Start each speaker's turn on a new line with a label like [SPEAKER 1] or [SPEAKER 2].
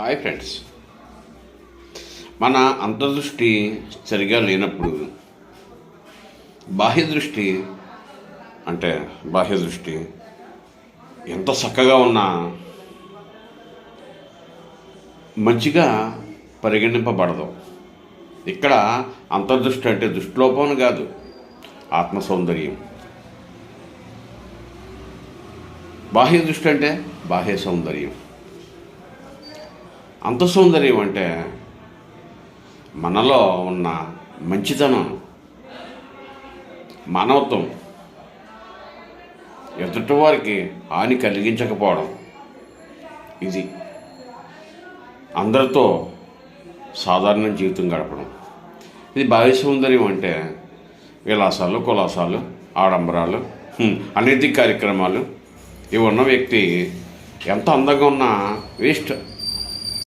[SPEAKER 1] Hi friends. మన అంతర్దృష్టి సరిగా లేనప్పుడు బాహ్య దృష్టి అంటే బాహ్య దృష్టి ఎంత చక్కగా ఉన్నా మంచిగా పరిగణింపబడదు. ఇక్కడ అంతర్దృష్టి అంటే దృష్టిలోపం కాదు ఆత్మ సౌందర్యం బాహ్య దృష్టి అంటే బాహ్య సౌందర్యం. అంత సౌందర్యం అంటే మనలో ఉన్న మంచితనం మానవత్వం ఎదుటి వారికి హాని కలిగించకపోవడం. ఇది అందరితో సాధారణ జీవితం గడపడం. ఇది భావి సౌందర్యం అంటే విలాసాలు కులాసాలు ఆడంబరాలు హ్మ్, కార్యక్రమాలు. ఇవి ఉన్న వ్యక్తి ఎంత అందంగా ఉన్నా వేస్ట్.